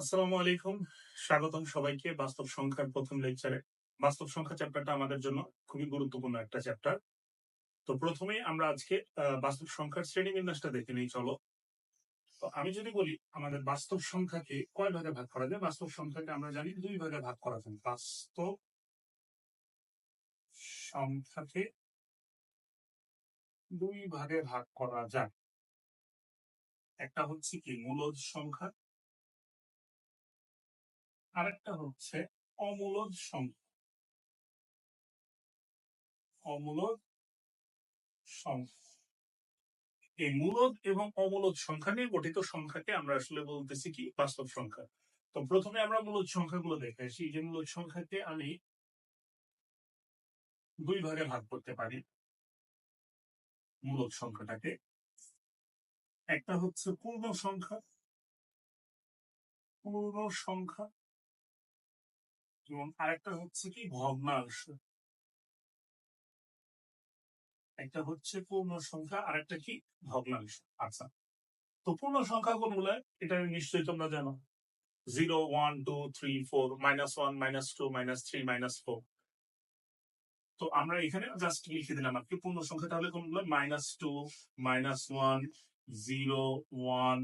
আসসালামু আলাইকুম। স্বাগতম সবাইকে বাস্তব সংখ্যার প্রথম লেকচারে বাস্তব সংখ্যা চ্যাপ্টারটা আমাদের জন্য খুবই গুরুত্বপূর্ণ একটা চ্যাপ্টার তো প্রথমে আমরা আজকে বাস্তব সংখ্যার শ্রেণি বিন্যাসটা দেখে নিই, চলো। তো আমি যদি বলি, আমাদের বাস্তব সংখ্যাকে কয় ভাগে ভাগ করা যায়? বাস্তব সংখ্যাকে আমরা জানি দুই ভাগে ভাগ করা যায়। বাস্তব সংখ্যাকে দুই ভাগে ভাগ করা যায়। একটা হচ্ছে কি মূলদ সংখ্যা আরেকটা হচ্ছে অমূলদ সংখ্যা অমূলদ সংখ্যা এই মূলদ এবং অমূলদ সংখ্যা নিয়ে গঠিত সংখ্যাকে আমরা আসলে বলতেছি কি? বাস্তব সংখ্যা। তো প্রথমে আমরা মূলদ সংখ্যাগুলো দেখে আসি। যে মূলদ সংখ্যাকে আমি দুই ভাগে ভাগ করতে পারি। মূলদ সংখ্যাটাকে। একটা হচ্ছে পূর্ণ সংখ্যা। পূর্ণ সংখ্যা এবং আরেকটা হচ্ছে কি ভগ্নাংশ। একটা হচ্ছে পূর্ণ সংখ্যা আর একটা কি ভগ্নাংশ। আচ্ছা তো পূর্ণ সংখ্যা কোন কোনগুলো? এটা নিশ্চয়ই তোমরা জানো। Zero, one, two, three, four, minus one, minus two, minus three, minus four. তো আমরা এখানে জাস্ট লিখে দিলাম আর কি পূর্ণ সংখ্যা, তাহলে কোন কোনগুলো? Minus two, minus one, zero, one,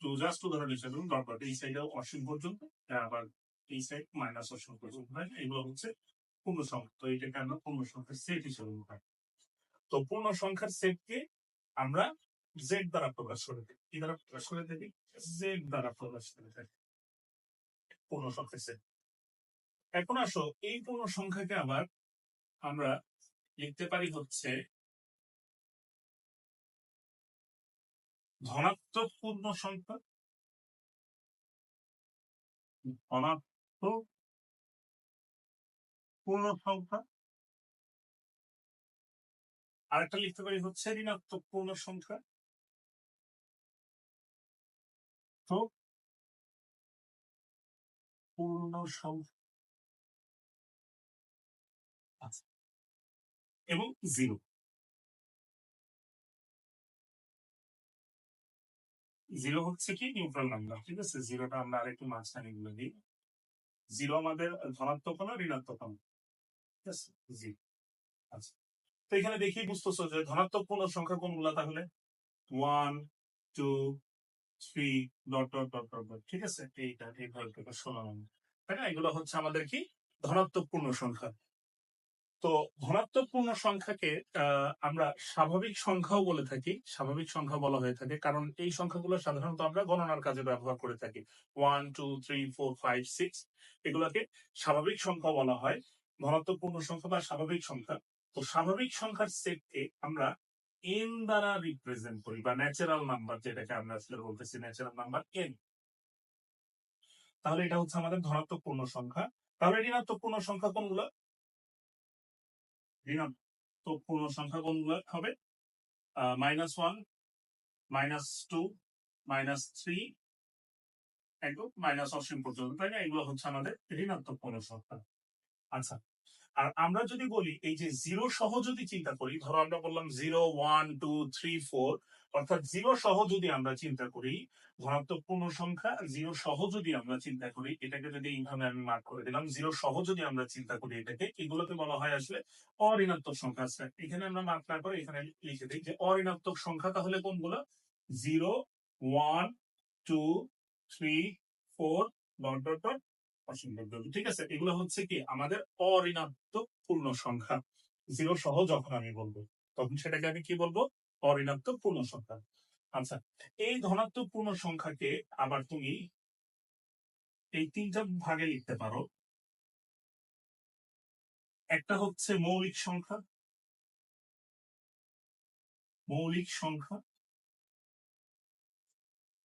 two, just উদাহরণ হিসেবে দরকার এই সাইডে অসীম পর্যন্ত, আবার এই সাইড মাইনাস অসীম পর্যন্ত right? এগুলো হচ্ছে পূর্ণ সংখ্যা তো এটাকে আমরা পূর্ণ সংখ্যার সেট হিসেবে তো পূর্ণ সংখ্যার সেটকে আমরা জেড দ্বারা প্রকাশ করে কি দ্বারা প্রকাশ করে জেড দ্বারা প্রকাশ করে পূর্ণ সংখ্যার সেট এখন আসো, এই পূর্ণ সংখ্যাকে আবার আমরা লিখতে পারি হচ্ছে ধনাত্মক পূর্ণ সংখ্যা ধনাত্মক পূর্ণ সংখ্যা আরেকটা লিখতে পারি হচ্ছে ঋণাত্মক পূর্ণ সংখ্যা তো পূর্ণ সংখ্যা আচ্ছা এবং জিরো। জিরো হচ্ছে কি, নিউট্রাল নাম্বার, ঠিক আছে? জিরোটা আমরা আরেকটু মাঝখানে গুলো দিই জিরো আমাদের ধনাত্মক না ঋণাত্মক না ঠিক আছে জি। আচ্ছা। তো এখানে দেখেই বুঝতেছো যে ধনাত্মক পূর্ণ সংখ্যা কোনগুলা তাহলে? One two three dot dot dot dot ঠিক আছে? এইটা, এইভাবে প্রকাশ করলাম তাই না? এগুলো হচ্ছে আমাদের কি? ধনাত্মক পূর্ণ সংখ্যা। তো ধনাত্মক পূর্ণ সংখ্যাকে আমরা স্বাভাবিক সংখ্যাও বলে থাকি, স্বাভাবিক সংখ্যা বলা হয়ে থাকে। কারণ এই সংখ্যাগুলো সাধারণত আমরা গণনার কাজে ব্যবহার করে থাকি। One two three four five six এগুলোকে স্বাভাবিক সংখ্যা বলা হয়। ধনাত্মক পূর্ণ সংখ্যা বা স্বাভাবিক সংখ্যা। তো স্বাভাবিক সংখ্যার সেটকে আমরা এন দ্বারা রিপ্রেজেন্ট করি বা ন্যাচারাল নাম্বার যেটাকে আমরা আসলে বলতেছি ন্যাচারাল নাম্বার এন তাহলে এটা হচ্ছে আমাদের ধনাত্মক পূর্ণ সংখ্যা। তাহলে ঋণাত্মক পূর্ণ সংখ্যা কোনগুলো? ঋণাত্মক পূর্ণ সংখ্যা কোনগুলো হবে minus one minus two minus three একদম মাইনাস অসীম পর্যন্ত, তাই না? এগুলো হচ্ছে আমাদের ঋণাত্মক পূর্ণ সংখ্যা আচ্ছা আর আমরা যদি বলি, এই যে জিরো সহ যদি চিন্তা করি, ধরো আমরা বললাম zero one two three four অর্থাৎ জিরো সহ যদি আমরা চিন্তা করি, ধনাত্মক পূর্ণ সংখ্যা জিরো সহ যদি আমরা চিন্তা করি, এটাকে যদি এইভাবে আমি মার্ক করে দিলাম, জিরো সহ যদি আমরা চিন্তা করি এটাকে, এগুলোকে বলা হয় আসলে অঋণাত্মক সংখ্যা। আছে এখানে আমরা মার্ক না করে এখানে লিখে দিই যে অঋণাত্মক সংখ্যা তাহলে কোনগুলো? Zero, one, two, three, four, dot dot dot ঠিক আছে, এগুলো হচ্ছে কি? আমাদের অঋণাত্মক পূর্ণ সংখ্যা জিরো সহ যখন আমি বলব, তখন সেটাকে আমি কি বলব? অঋণাত্মক পূর্ণ সংখ্যা আচ্ছা এই ধনাত্মক পূর্ণ সংখ্যাকে আবার তুমি এই তিনটা ভাগে লিখতে পারো। একটা হচ্ছে মৌলিক সংখ্যা। মৌলিক সংখ্যা।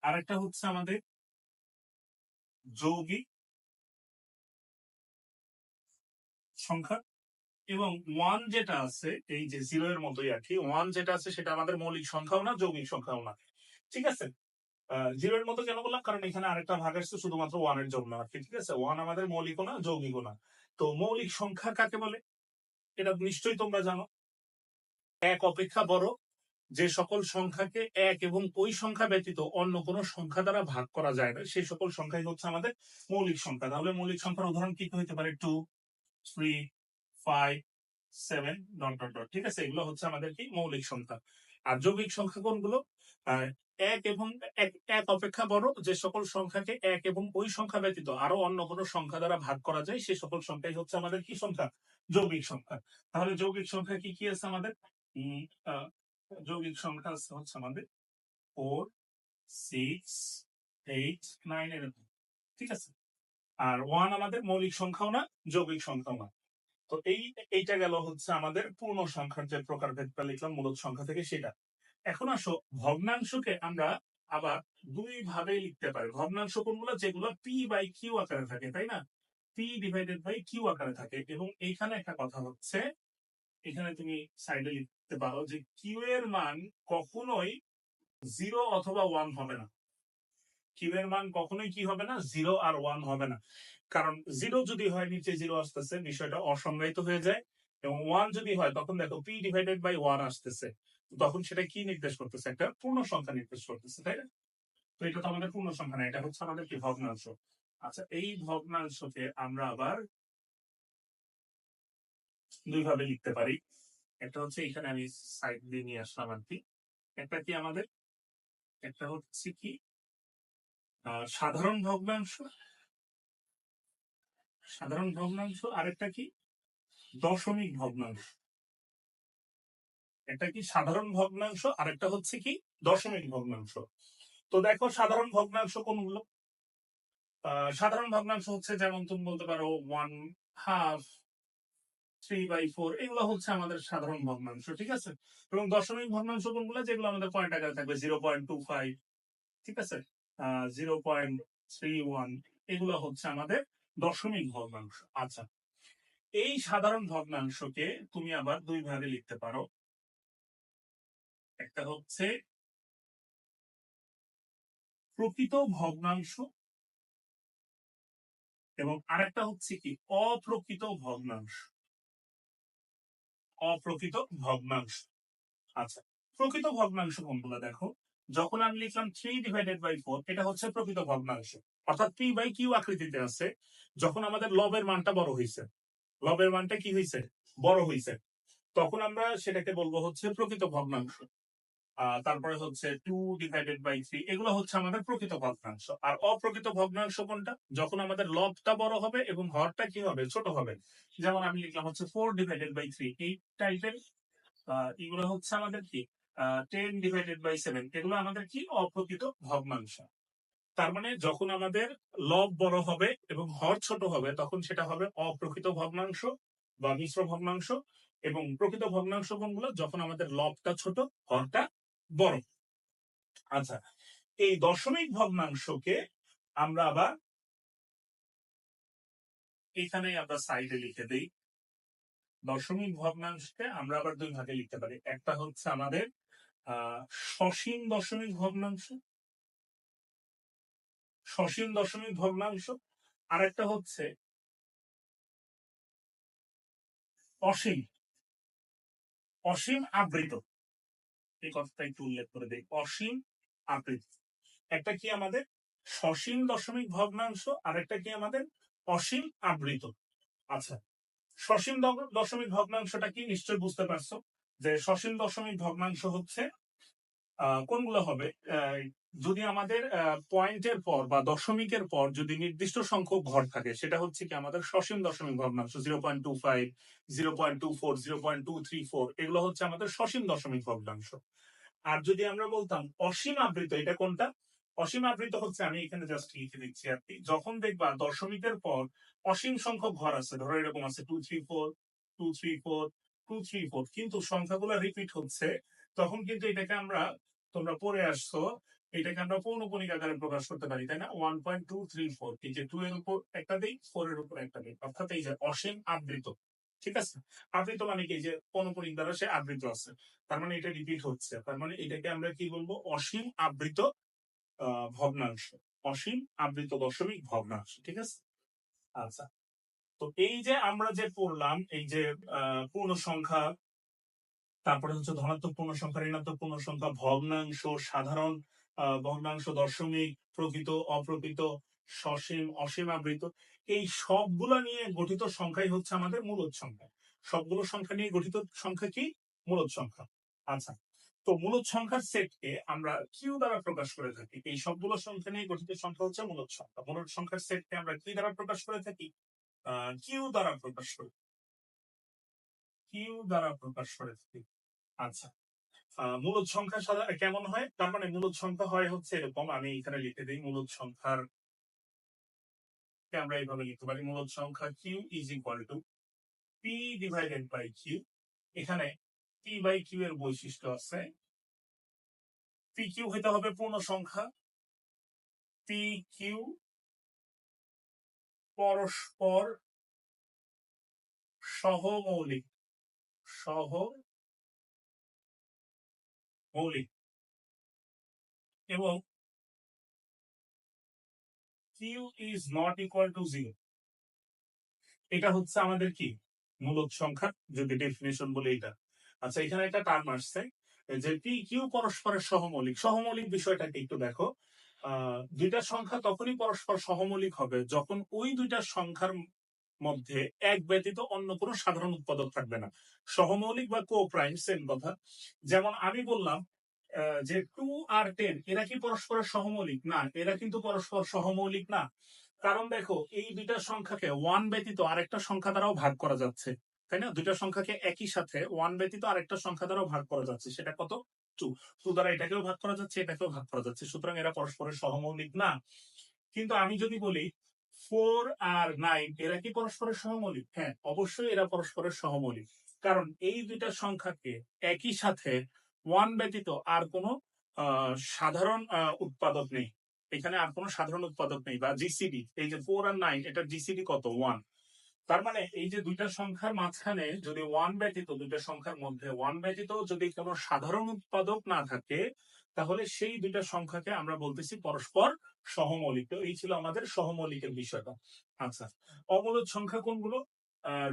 আর একটা হচ্ছে আমাদের যৌগিক সংখ্যা। এবং ওয়ান যেটা আছে, এই যে জিরো এর মতোই আর কি ওয়ান যেটা আছে সেটা আমাদের মৌলিক সংখ্যাও না, যৌগিক সংখ্যাও না। ঠিক আছে? জিরো এর মতো কেন বললাম? কারণ এখানে আরেকটা ভাগ আসছে শুধুমাত্র ওয়ানের জন্য আর কি, ঠিক আছে? ওয়ান আমাদের মৌলিকও না, যৌগিকও না। তো মৌলিক সংখ্যা কাকে বলে? এটা নিশ্চয়ই তোমরা জানো। এক অপেক্ষা বড়, যে সকল সংখ্যাকে এক এবং ওই সংখ্যা ব্যতীত অন্য কোন সংখ্যা দ্বারা ভাগ করা যায় না। সেই সকল সংখ্যাই হচ্ছে আমাদের মৌলিক সংখ্যা। তাহলে মৌলিক সংখ্যার উদাহরণ কি হতে পারে? Two three five seven dot dot dot ঠিক আছে? এগুলো হচ্ছে আমাদের কি? মৌলিক সংখ্যা। আর যৌগিক সংখ্যা কোনগুলো? এক এবং এক এক অপেক্ষা বড় যে সকল সংখ্যাকে এক এবং ওই সংখ্যা ব্যতীত আরও অন্য কোনো সংখ্যা দ্বারা ভাগ করা যায় সেই সকল সংখ্যাই হচ্ছে আমাদের কি সংখ্যা? যৌগিক সংখ্যা। তাহলে যৌগিক সংখ্যা কি কি আছে আমাদের? যৌগিক সংখ্যা আছে হচ্ছে আমাদের ফোর সিক্স এইট নাইন এরকম। ঠিক আছে? আর ওয়ান আমাদের মৌলিক সংখ্যাও না, যৌগিক সংখ্যাও না। তো এই, এইটা গেল হচ্ছে আমাদের পূর্ণ সংখ্যার যে প্রকারভেদটা লিখলাম, মূলত সংখ্যা থেকে সেটা। এখন আসো, ভগ্নাংশকে আমরা আবার দুই ভাবে লিখতে পারি। ভগ্নাংশ কোনগুলো? যেগুলো পি বাই কিউ আকারে থাকে, তাই না? পি ডিভাইডেড বাই কিউ আকারে থাকে। এবং এইখানে একটা কথা হচ্ছে, এখানে তুমি সাইডে লিখতে পারো যে কিউ এর মান কখনোই জিরো অথবা ওয়ান হবে না। কিউ এর মান কখনোই কি হবে না? জিরো আর ওয়ান হবে না। কারণ জিরো যদি হয়, নিচে জিরো আসতেছে, বিষয়টা অসংজ্ঞায়িত হয়ে যায়। এবং ওয়ান যদি হয়, তখন দেখো পি ডিভাইডেড বাই ওয়ান আসতেছে। তখন সেটা কি নির্দেশ করতেছে? একটা পূর্ণ সংখ্যা নির্দেশ করতেছে, তাই না? তো এটা তো আমাদের পূর্ণ সংখ্যা না, এটা হচ্ছে আমাদের কি ভগ্নাংশ। আচ্ছা এই ভগ্নাংশকে আমরা আবার দুই ভাবে লিখতে পারি। একটা হচ্ছে এখানে আমি সাইড দিয়ে নিয়ে আসলাম আর কি একটা কি আমাদের? একটা হচ্ছে কি? সাধারণ ভগ্নাংশ। সাধারণ ভগ্নাংশ, আরেকটা কি? দশমিক ভগ্নাংশ। একটা কি সাধারণ ভগ্নাংশ, আরেকটা হচ্ছে কি দশমিক ভগ্নাংশ। তো দেখো সাধারণ ভগ্নাংশ কোনগুলো? সাধারণ ভগ্নাংশ হচ্ছে যেমন তুমি বলতে পারো one half three by four এগুলো হচ্ছে আমাদের সাধারণ ভগ্নাংশ, ঠিক আছে? এবং দশমিক ভগ্নাংশ কোনগুলো? যেগুলো আমাদের পয়েন্ট আকারে থাকবে জিরো পয়েন্ট টু ফাইভ ঠিক আছে? জিরো পয়েন্ট থ্রি ওয়ান এগুলো হচ্ছে আমাদের দশমিক ভগ্নাংশ। আচ্ছা এই সাধারণ ভগ্নাংশকে তুমি আবার দুই ভাগে লিখতে পারো। একটা হচ্ছে প্রকৃত ভগ্নাংশ এবং আরেকটা হচ্ছে কি, অপ্রকৃত ভগ্নাংশ। অপ্রকৃত ভগ্নাংশ। আচ্ছা প্রকৃত ভগ্নাংশ কোনগুলো দেখো? যখন আমি লিখলাম থ্রি ডিভাইডেড বাই ফোর এটা হচ্ছে প্রকৃত ভগ্নাংশ। অর্থাৎ পি বাই কিউ আকৃতিতে আছে, যখন আমাদের লবের মানটা বড় হয়েছে লবের মানটা কি হয়েছে বড় হয়েছে তখন আমরা সেটাকে বলব হচ্ছে প্রকৃত ভগ্নাংশ। তারপরে হচ্ছে টু ডিভাইডেড বাই থ্রি এগুলো হচ্ছে আমাদের প্রকৃত ভগ্নাংশ। আর অপ্রকৃত ভগ্নাংশ কোনটা? যখন আমাদের লবটা বড় হবে এবং হরটা কি হবে? ছোট হবে। যেমন আমি লিখলাম হচ্ছে ফোর ডিভাইডেড বাই থ্রি এই টাইপের এগুলো হচ্ছে আমাদের কি? টেন ডিভাইডেড বাই সেভেন এগুলো আমাদের কি? অপ্রকৃত ভগ্নাংশ। তার মানে যখন আমাদের লব বড় হবে এবং হর ছোট হবে, তখন সেটা হবে অপ্রকৃত ভগ্নাংশ বা মিশ্র ভগ্নাংশ এবং প্রকৃত ভগ্নাংশ কোনগুলো? যখন আমাদের লবটা ছোট, হরটা বড়। আচ্ছা এই দশমিক ভগ্নাংশকে আমরা আবার এখানে আমরা সাইডে লিখে দেই। দশমিক ভগ্নাংশকে আমরা আবার দুই ভাগে লিখতে পারি। একটা হচ্ছে আমাদের সসীম দশমিক ভগ্নাংশ। সসীম দশমিক ভগ্নাংশ। আর একটা হচ্ছে অসীম। অসীম আবৃত। এই কথাটা একটু উল্লেখ করে দেই। অসীম আবৃত। একটা কি আমাদের? সসীম দশমিক ভগ্নাংশ আর একটা কি আমাদের? অসীম আবৃত। আচ্ছা সসীম দশমিক ভগ্নাংশটা কি? নিশ্চয় বুঝতে পারছ যে সসীম দশমিক ভগ্নাংশ হচ্ছে কোনগুলো হবে? যদি আমাদের পয়েন্টের পর বা দশমিকের পর যদি নির্দিষ্ট সংখ্যক ঘর থাকে, সেটা হচ্ছে কি আমাদের সসীম দশমিক ভগ্নাংশ zero point two five zero point two four zero point two three four এগুলো হচ্ছে আমাদের সসীম দশমিক ভগ্নাংশ। আর যদি আমরা বলতাম অসীম আবৃত, এটা কোনটা? অসীম আবৃত হচ্ছে, আমি এখানে জাস্ট লিখে দিচ্ছি আর কি। যখন দেখবা দশমিকের পর অসীম সংখ্যক ঘর আছে, ধরো এরকম আছে two three four two three four two three four কিন্তু সংখ্যাগুলো রিপিট হচ্ছে, তখন কিন্তু এটাকে আমরা, তোমরা পড়ে আসছো, এটাকে আমরা পৌনপণিক আকারে প্রকাশ করতে পারি, তাই না? One point two three four এই যে টু এর উপর একটা দিই ফোর এর উপর একটা দিই অর্থাৎ এই যে অসীম আবৃত, ঠিক আছে? আবৃত মানে কি? যে পৌনপণিক দ্বারা সে আবৃত আছে, তার মানে এটা রিপিট হচ্ছে, তার মানে এটাকে আমরা কি বলব? অসীম আবৃত ভগ্নাংশ অসীম আবৃত দশমিক ভগ্নাংশ ঠিক আছে? আচ্ছা তো এই যে আমরা যে পড়লাম, এই যে পূর্ণ সংখ্যা তারপরে হচ্ছে ধনাত্মক পূর্ণ সংখ্যা ঋণাত্মক পূর্ণ সংখ্যা ভগ্নাংশ, সাধারণ ভগ্নাংশ দশমিক, প্রকৃত, অপ্রকৃত, সসীম, অসীম আবৃত, এই সবগুলো নিয়ে গঠিত সংখ্যাই হচ্ছে আমাদের মূলদ সংখ্যা। সবগুলো সংখ্যা নিয়ে গঠিত সংখ্যা কি? মূলদ সংখ্যা। আচ্ছা তো মূলদ সংখ্যার সেটকে আমরা কিউ দ্বারা প্রকাশ করে থাকি। এই সবগুলো সংখ্যা নিয়ে গঠিত সংখ্যা হচ্ছে মূলদ সংখ্যা মূলদ সংখ্যার সেটকে আমরা কি দ্বারা প্রকাশ করে থাকি? কিউ দ্বারা প্রকাশ করে কিউ দ্বারা প্রকাশ করে থাকি। আচ্ছা। মূলদ সংখ্যা সাদা কেমন হয়? তার মানে মূলদ সংখ্যা হয় হচ্ছে এরকম, আমি এখানে লিখে দিই মূলদ সংখ্যার আমরা এইভাবে লিখতে পারি? মূলদ সংখ্যা Q is equal to P divided by Q এখানে পি বাই কিউ এর বৈশিষ্ট্য আছে। পি কিউ হইতে হবে পূর্ণ সংখ্যা পি কিউ পরস্পর সহমৌলিক। সহ মৌলিক এবং Q is not equal to zero এটা হচ্ছে আমাদের কি? মূলদ সংখ্যা, যদি ডেফিনেশন বলে এটা। আচ্ছা এখানে একটা টার্ম আসছে, যে পি কিউ পরস্পরের সহমৌলিক। সহমৌলিক বিষয়টাকে একটু দেখো। দুইটা সংখ্যা তখনই পরস্পর সহমৌলিক হবে যখন ওই দুইটা সংখ্যার মধ্যে এক ব্যতীত অন্য কোনো সাধারণ উৎপাদক থাকবে না। সহমৌলিক বা কো প্রাইম সেম কথা। যেমন আমি বললাম যে টু আর টেন এরা কি পরস্পরের সহমৌলিক? না, এরা কিন্তু পরস্পর সহমৌলিক না। কারণ দেখো, এই দুইটা সংখ্যাকে ওয়ান ব্যতীত আরেকটা সংখ্যা দ্বারাও ভাগ করা যাচ্ছে। তাই না? দুইটা সংখ্যাকে একই সাথে ওয়ান ব্যতীত আরেকটা সংখ্যা দ্বারাও ভাগ করা যাচ্ছে। সেটা কত? টু টু দ্বারা এটাকেও ভাগ করা যাচ্ছে, এটাকেও ভাগ করা যাচ্ছে। সুতরাং এরা পরস্পরের সহমৌলিক না। কিন্তু আমি যদি বলি ফোর আর নাইন এরা কি পরস্পরের সহমৌলিক? হ্যাঁ অবশ্যই এরা পরস্পরের সহমৌলিক। কারণ এই দুইটা সংখ্যাকে একই সাথে ওয়ান ব্যতীত আর কোনো সাধারণ উৎপাদক নেই। এখানে আর কোনো সাধারণ উৎপাদক নেই বা জিসিডি এই যে ফোর আর নাইন এটা জিসিডি কত? ওয়ান তার মানে এই যে দুইটা সংখ্যার মাঝখানে যদি ওয়ান ব্যতীত, দুইটা সংখ্যার মধ্যে ওয়ান ব্যতীত যদি কোনো সাধারণ উৎপাদক না থাকে, তাহলে সেই দুইটা সংখ্যাকে আমরা বলতেছি পরস্পর সহমৌলিক। তো এই ছিল আমাদের সহমৌলিকের বিষয়টা। আচ্ছা অমূলদ সংখ্যা কোনগুলো?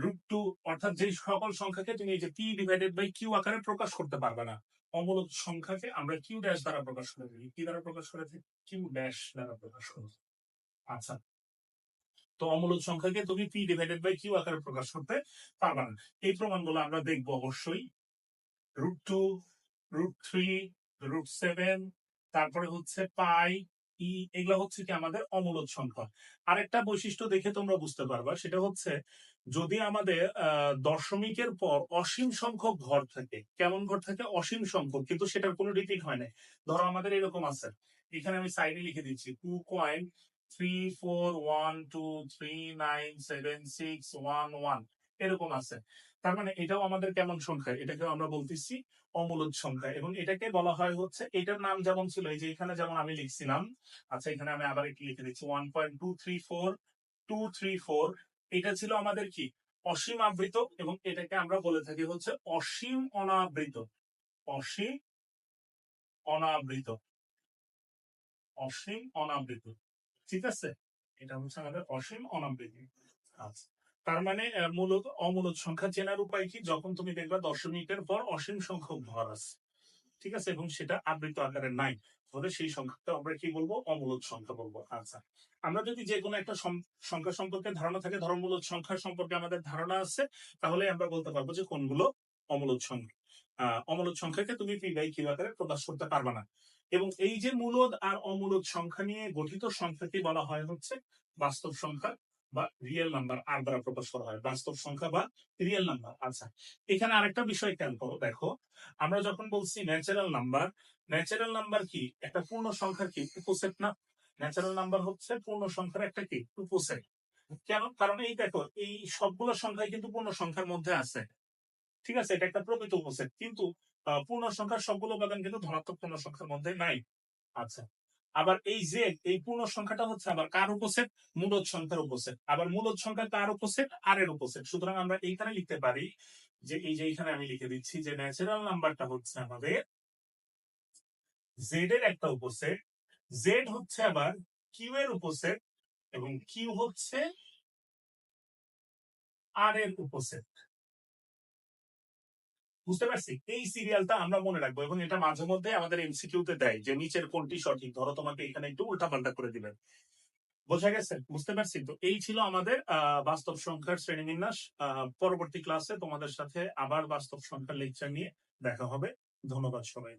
রুট টু অর্থাৎ যে সকল সংখ্যাকে তুমি এই যে পি ডিভাইডেড বাই কিউ আকারে প্রকাশ করতে পারবে না অমূলদ সংখ্যাকে আমরা কিউ ড্যাশ দ্বারা প্রকাশ করে থাকি কি দ্বারা প্রকাশ করে থাকি কিউ ড্যাশ দ্বারা প্রকাশ করে। আচ্ছা তো অমূলদ সংখ্যাকে তুমি পি ডিভাইডেড বাই কিউ আকারে প্রকাশ করতে পারবে না। এই প্রমাণগুলো আমরা দেখব অবশ্যই। Root two root three root seven তারপরে হচ্ছে পাই ই এগুলো হচ্ছে কি আমাদের অমূলদ সংখ্যা। আরেকটা বৈশিষ্ট্য দেখে তোমরা বুঝতে পারবা, সেটা হচ্ছে যদি আমাদের দশমিকের পর অসীম সংখ্যক ঘর থাকে, কেমন ঘর থাকে? অসীম সংখ্যক, কিন্তু সেটার কোনো রিপিট হয় না ধরো আমাদের এরকম আছে। এখানে আমি সাইডে লিখে দিচ্ছি two coin three four one two three nine seven six one one এরকম আছে। তার মানে এটাও আমাদের কেমন সংখ্যা? এটাকে আমরা বলতেছি অমূলদ সংখ্যা। এবং এটাকে বলা হয় হচ্ছে, এটার নাম যেমন ছিল, এই যে এখানে যেমন আমি লিখছিলাম আচ্ছা এখানে আমি আবার একটু লিখে দিচ্ছি one point two three four two three four এটা ছিল আমাদের কি? অসীম আবৃত, এবং এটাকে আমরা বলে থাকি হচ্ছে অসীম অনাবৃত। অসীম অনাবৃত। অসীম অনাবৃত। ঠিক আছে? এটা হচ্ছে আমাদের অসীম অনাবৃত আচ্ছা তার মানে মূলত অমূলদ সংখ্যা চেনার উপায় কি? যখন তুমি দেখবা দশমিকের পর অসীম সংখ্যক ভর আছে ঠিক আছে? এবং সেটা আবৃত আকারে নাই তাহলে সেই সংখ্যাটা আমরা কি বলব? অমূলদ সংখ্যা বলব। আচ্ছা আমরা যদি যে কোনো একটা সংখ্যা সম্পর্কে ধারণা থাকে ধর্মমূলদ সংখ্যা সম্পর্কে আমাদের ধারণা আছে তাহলে আমরা বলতে পারব যে কোনগুলো অমূলদ সংখ্যা। আহ, অমূলদ সংখ্যাকে তুমি পি কিউ আকারে প্রকাশ করতে পারবে না। এবং এই যে মূলদ আর অমূলদ সংখ্যা নিয়ে গঠিত সংখ্যাকে বলা হয় হচ্ছে বাস্তব সংখ্যা বা রিয়েল নাম্বার আর দ্বারা প্রকাশ করা হয়। বাস্তব সংখ্যা বা রিয়েল নাম্বার আচ্ছা এখানে আরেকটা বিষয় খেয়াল করো, দেখো, আমরা যখন বলছি ন্যাচারাল নাম্বার ন্যাচারাল নাম্বার কি? একটা পূর্ণ সংখ্যার কি? উপসেট না? ন্যাচারাল নাম্বার হচ্ছে পূর্ণ সংখ্যার একটা কি? উপসেট। কেন? কারণ এই দেখো, এই সবগুলো সংখ্যাই কিন্তু পূর্ণ সংখ্যার মধ্যে আছে। ঠিক আছে? এটা একটা প্রকৃত উপসেট। কিন্তু পূর্ণ সংখ্যার সবগুলো উপাদান কিন্তু ধনাত্মক পূর্ণ সংখ্যার মধ্যে নাই। আচ্ছা আবার এই যে, এই পূর্ণ সংখ্যাটা হচ্ছে আবার কার উপসেট? মূলদ সংখ্যার উপসেট। আবার মূলদ সংখ্যা কার উপসেট? আর এর উপসেট। সুতরাং আমরা এইখানে লিখতে পারি যে, এই যে এখানে আমি লিখে দিচ্ছি যে ন্যাচারাল নাম্বারটা হচ্ছে আমাদের জেড এর একটা উপসেট। জেড হচ্ছে আবার কিউ এর উপসেট এবং কিউ হচ্ছে আর এর উপসেট। বুঝতে পারছি। এই সিরিয়ালটা আমরা মনে রাখব এবং এটা মাঝে মধ্যে আমাদের এমসিকিউ তে দেয় যে নিচের কোনটি সঠিক। ধরো তোমাকে এখানে একটু উল্টাপাল্টা করে দিবেন। বোঝা গেছে? বুঝতে পারছি? তো এই ছিল আমাদের বাস্তব সংখ্যার শ্রেণীবিন্যাস। পরবর্তী ক্লাসে তোমাদের সাথে আবার বাস্তব সংখ্যার লেকচার নিয়ে দেখা হবে। ধন্যবাদ সবাই